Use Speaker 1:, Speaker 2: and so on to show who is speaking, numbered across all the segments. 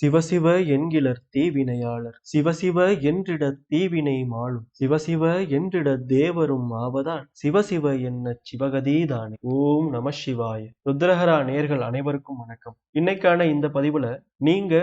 Speaker 1: சிவசிவ என்கிலர் தீவினையாளர். சிவசிவ என்றிட தீவினை மாளும். சிவசிவ என்றிட தேவரும் ஆவதால் சிவசிவ என்ன சிவகதீதானே ஓம் நம சிவாய. ருத்ரஹரா நேர்கள் அனைவருக்கும் வணக்கம். இன்னைக்கான இந்த பதிவுல நீங்க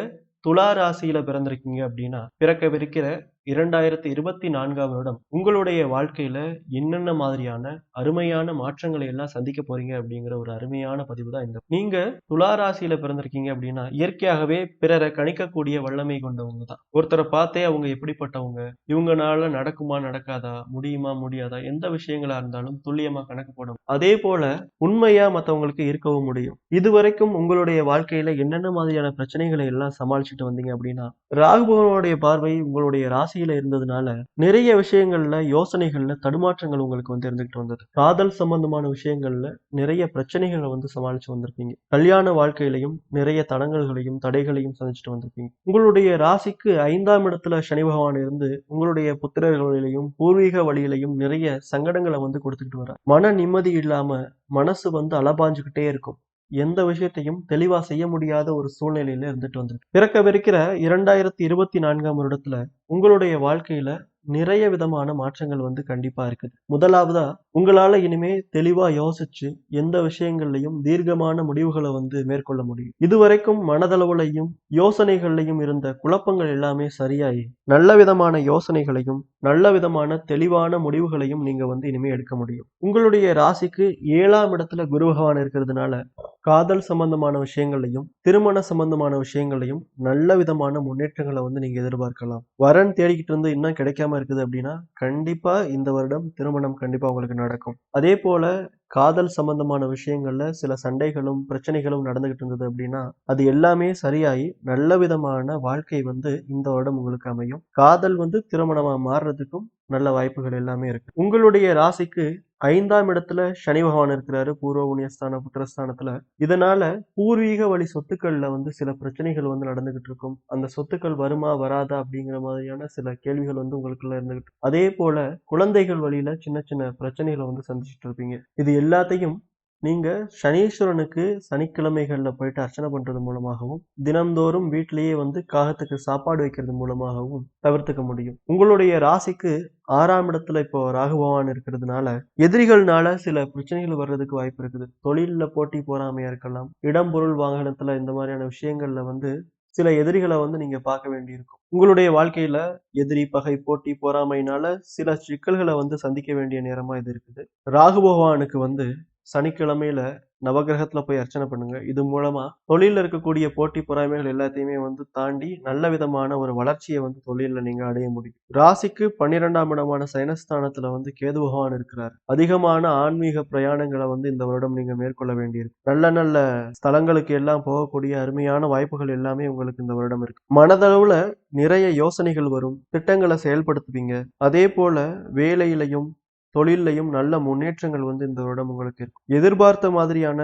Speaker 1: துலா ராசியில பிறந்திருக்கீங்க அப்படின்னா பிறக்கவிருக்கிற இரண்டாயிரத்தி இருபத்தி நான்காம் வருடம் உங்களுடைய வாழ்க்கையில என்னென்ன மாதிரியான அருமையான மாற்றங்களை எல்லாம் சந்திக்க போறீங்க அப்படிங்கிற ஒரு அருமையான பதிவு தான் இந்த. நீங்க துலா ராசியில பிறந்திருக்கீங்க அப்படின்னா இயற்கையாகவே பிறரை கணிக்கக்கூடிய வல்லமை கொண்டவங்க தான். ஒருத்தரை பார்த்தே அவங்க எப்படிப்பட்டவங்க? இவங்கனால நடக்குமா நடக்காதா? முடியுமா முடியாதா? எந்த விஷயங்களா இருந்தாலும் துல்லியமா கணக்கு போடும் அதே போல உண்மையா மத்தவங்களுக்கு இருக்கவும் முடியும். இதுவரைக்கும் உங்களுடைய வாழ்க்கையில என்னென்ன மாதிரியான பிரச்சனைகளை எல்லாம் சமாளிச்சுட்டு வந்தீங்க அப்படின்னா ராகுபவனுடைய பார்வை உங்களுடைய ராசி ராசியில இருந்ததுனால நிறைய விஷயங்கள்ல யோசனைகள்ல தடுமாற்றங்கள் உங்களுக்கு வந்து இருந்துகிட்டு வந்தது. காதல் சம்பந்தமான விஷயங்கள்ல நிறைய பிரச்சனைகளை வந்து சமாளிச்சு வந்திருப்பீங்க. கல்யாண வாழ்க்கையிலையும் நிறைய தடங்கல்களையும் தடைகளையும் சந்திச்சுட்டு வந்திருப்பீங்க. உங்களுடைய ராசிக்கு ஐந்தாம் இடத்துல சனி பகவான் இருந்து உங்களுடைய புத்திரர்களிலையும் பூர்வீக வழியிலையும் நிறைய சங்கடங்களை வந்து கொடுத்துக்கிட்டு வர மன நிம்மதி இல்லாம மனசு வந்து அலபாஞ்சுக்கிட்டே இருக்கும். எந்த விஷயத்தையும் தெளிவா செய்ய முடியாத ஒரு சூழ்நிலையில இருந்துட்டு வந்திருக்கு பிறக்கவிருக்கிற இரண்டாயிரத்தி இருபத்தி நான்காம் வருடத்துல உங்களுடைய வாழ்க்கையில நிறைய விதமான மாற்றங்கள் வந்து கண்டிப்பா இருக்குது. முதலாவதா உங்களால இனிமே தெளிவா யோசிச்சு எந்த விஷயங்கள்லையும் தீர்க்கமான முடிவுகளை வந்து மேற்கொள்ள முடியும். இதுவரைக்கும் மனதளவுலையும் யோசனைகள்லையும் இருந்த குழப்பங்கள் எல்லாமே சரியாயி நல்ல விதமான யோசனைகளையும் நல்ல விதமான தெளிவான முடிவுகளையும் நீங்க வந்து இனிமே எடுக்க முடியும். உங்களுடைய ராசிக்கு ஏழாம் இடத்துல குரு பகவான் இருக்கிறதுனால காதல் சம்பந்தமான விஷயங்களையும் திருமண சம்பந்தமான விஷயங்களையும் நல்ல விதமான முன்னேற்றங்களை வந்து நீங்க எதிர்பார்க்கலாம். வரன் தேடிக்கிட்டு இருந்து இன்னும் கிடைக்காம இருக்குது அப்படின்னா கண்டிப்பா இந்த வருடம் திருமணம் கண்டிப்பா உங்களுக்கு நடக்கும். அதே போல காதல் சம்பந்தமான விஷயங்கள்ல சில சண்டைகளும் பிரச்சனைகளும் நடந்துகிட்டு இருந்தது அப்படின்னா அது எல்லாமே சரியாயி நல்ல விதமான வாழ்க்கை வந்து இந்த வருடம் உங்களுக்கு அமையும். காதல் வந்து திருமணமா மாறுறதுக்கும் நல்ல வாய்ப்புகள் எல்லாமே இருக்கு. உங்களுடைய ராசிக்கு ஐந்தாம் இடத்துல சனி பகவான் இருக்கிறாரு பூர்வ புண்ணியஸ்தான புத்திரஸ்தானத்துல. இதனால பூர்வீக வழி சொத்துக்கள்ல வந்து சில பிரச்சனைகள் வந்து நடந்துகிட்டு இருக்கும். அந்த சொத்துக்கள் வருமா வராதா அப்படிங்கிற மாதிரியான சில கேள்விகள் வந்து உங்களுக்குள்ள இருந்துகிட்டு அதே போல குழந்தைகள் வழியில சின்ன சின்ன பிரச்சனைகளை வந்து சந்திச்சுட்டு இருப்பீங்க. இது எல்லாத்தையும் நீங்க சனீஸ்வரனுக்கு சனிக்கிழமைகளில் போயிட்டு அர்ச்சனை பண்றது மூலமாகவும் தினந்தோறும் வீட்டிலேயே வந்து காகத்துக்கு சாப்பாடு வைக்கிறது மூலமாகவும் தவிர்த்துக்க முடியும். உங்களுடைய ராசிக்கு ஆறாம் இடத்துல இப்போ ராகு பகவான் இருக்கிறதுனால எதிரிகள்னால சில பிரச்சனைகள் வர்றதுக்கு வாய்ப்பு இருக்குது. தொழிலில் போட்டி போறாமையா இருக்கலாம் இடம் பொருள் வாகனத்துல இந்த மாதிரியான விஷயங்கள்ல வந்து சில எதிரிகளை வந்து நீங்க பார்க்க வேண்டியிருக்கும். உங்களுடைய வாழ்க்கையில எதிரி பகை போட்டி பொறாமைனால சில சிக்கல்களை வந்து சந்திக்க வேண்டிய நேரமா இது இருக்குது. ராகு பகவானுக்கு வந்து சனிக்கிழமையில நவகிரகத்துல போய் அர்ச்சனை பண்ணுங்க. இது மூலமா தொழில இருக்கக்கூடிய போட்டி பொறாமைகள் எல்லாத்தையுமே வந்து தாண்டி நல்ல விதமான ஒரு வளர்ச்சியை வந்து தொழில நீங்க அடைய முடியும். ராசிக்கு பன்னிரெண்டாம் இடமான சைனஸ்தானத்துல வந்து கேது பகவான் இருக்கிறார். அதிகமான ஆன்மீக பிரயாணங்களை வந்து இந்த வருடம் நீங்க மேற்கொள்ள வேண்டியிருக்கு. நல்ல நல்ல ஸ்தலங்களுக்கு எல்லாம் போகக்கூடிய அருமையான வாய்ப்புகள் எல்லாமே உங்களுக்கு இந்த வருடம் இருக்கு. மனதளவுல நிறைய யோசனைகள் வரும். திட்டங்களை செயல்படுத்துவீங்க. அதே போல வேலையிலையும் தொழிலையும் நல்ல முன்னேற்றங்கள் வந்து இந்த வருடம் உங்களுக்கு இருக்கும் எதிர்பார்த்த மாதிரியான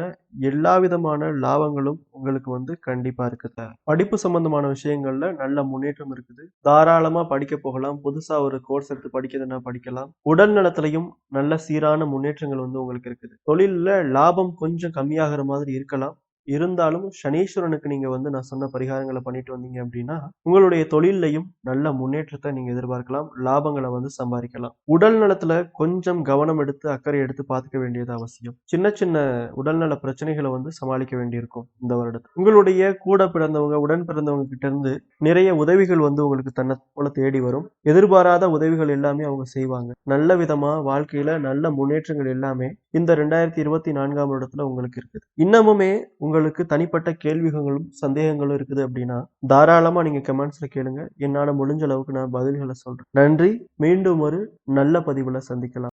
Speaker 1: எல்லா விதமான லாபங்களும் உங்களுக்கு வந்து கண்டிப்பா இருக்குது படிப்பு சம்பந்தமான விஷயங்கள்ல நல்ல முன்னேற்றம் இருக்குது. தாராளமா படிக்க போகலாம். புதுசா ஒரு கோர்ஸ் எடுத்து படிக்கிறதுனா படிக்கலாம். உடல் நலத்திலையும் நல்ல சீரான முன்னேற்றங்கள் வந்து உங்களுக்கு இருக்குது. தொழில்ல லாபம் கொஞ்சம் கம்மியாகிற மாதிரி இருக்கலாம். இருந்தாலும் சனீஸ்வரனுக்கு நீங்க வந்து நான் சொன்ன பரிகாரங்களை பண்ணிட்டு வந்தீங்க அப்படின்னா உங்களுடைய தொழிலையும் நல்ல முன்னேற்றத்தை நீங்க எதிர்பார்க்கலாம் லாபங்களை வந்து சம்பாதிக்கலாம். உடல் நலத்துல கொஞ்சம் கவனம் எடுத்து அக்கறை எடுத்து பார்த்துக்க வேண்டியது அவசியம். சின்ன சின்ன உடல்நல பிரச்சனைகளை வந்து சமாளிக்க வேண்டியிருக்கும் இந்த வருடத்தில் உங்களுடைய கூட பிறந்தவங்க உடன் பிறந்தவங்க கிட்ட இருந்து நிறைய உதவிகள் வந்து உங்களுக்கு தன்னை போல தேடி வரும். எதிர்பாராத உதவிகள் எல்லாமே அவங்க செய்வாங்க. நல்ல விதமா வாழ்க்கையில நல்ல முன்னேற்றங்கள் எல்லாமே இந்த ரெண்டாயிரத்தி இருபத்தி நான்காம் வருடத்துல உங்களுக்கு இருக்குது. இன்னமுமே உங்களுக்கு தனிப்பட்ட கேள்விகளும் சந்தேகங்களும் இருக்குது அப்படின்னா தாராளமா நீங்க கமெண்ட்ஸ்ல கேளுங்க. என்னால முடிஞ்ச அளவுக்கு நான் பதில்களை சொல்றேன். நன்றி. மீண்டும் ஒரு நல்ல பதிவுல சந்திக்கலாம்.